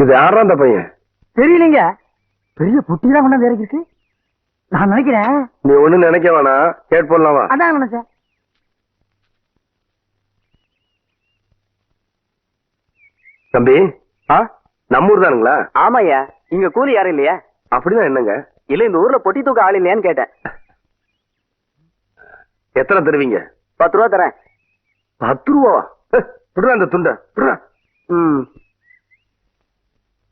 இது யாரா அந்த பையன்? தெரியலங்க. பெரிய புட்டிலாம் கொண்டாந்து இருக்கு நான் நினைக்கிறேன். நீ ஒண்ணு நினைக்க வேணாம். கேட் போடலாமா அதான் நினைச்சேன். தம்பி ஆ? நம்ம ஊர் தானுங்களா? ஆமாய்யா. இங்க கூலி யாரும் இல்லையா? அப்படிதான் என்னங்க? இல்ல இந்த ஊர்ல பொட்டி தூக்க ஆள் இல்லையான்னு கேட்டேன். எத்தனை தருவீங்க? பத்து ரூபா தரேன். பத்து ரூபாவா? விடுறா அந்த துண்டை விடுறா ம்.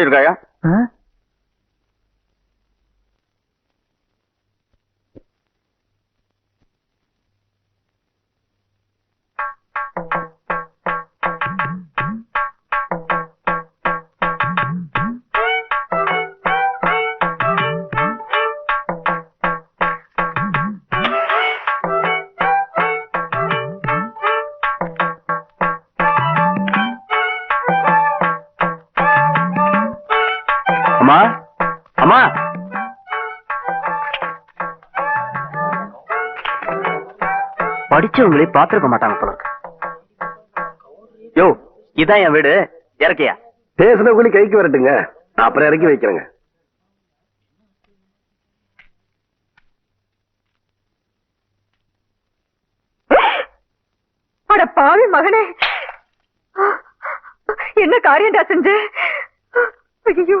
யோ அம்மா? அம்மா? படிச்சவங்களே பாத்துருக்க மாட்டாங்க போல யோ இதான் என் வீடு. இறக்கியா? பேசுன கூலி கைக்கு வரட்டுங்க. நான் அப்புறம் இறக்கி வைக்கிறேங்க. அட பாவி மகனே. என்ன காரியம்டா செஞ்ச? ஐயோ.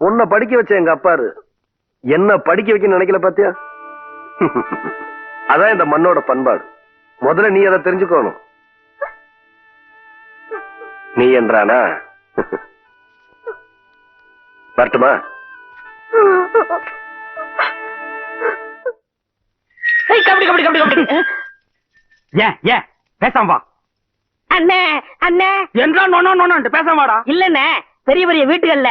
உன்னை படிக்க வச்ச எங்க அப்பாரு. என்ன படிக்க வைக்க நினைக்கல பாத்தியா? அதான் இந்த மண்ணோட பண்பாடு. முதல்ல நீ அதை தெரிஞ்சுக்கணும். நீ என்றானா? வரட்டுமா? ஏன் ஏன் பேசாம வா. அண்ணே அண்ணே. என்றா நோனோ நோனோன்ட்டு பேசாம வாடா. இல்லண்ணே பெரிய பெரிய வீட்டுகள்ல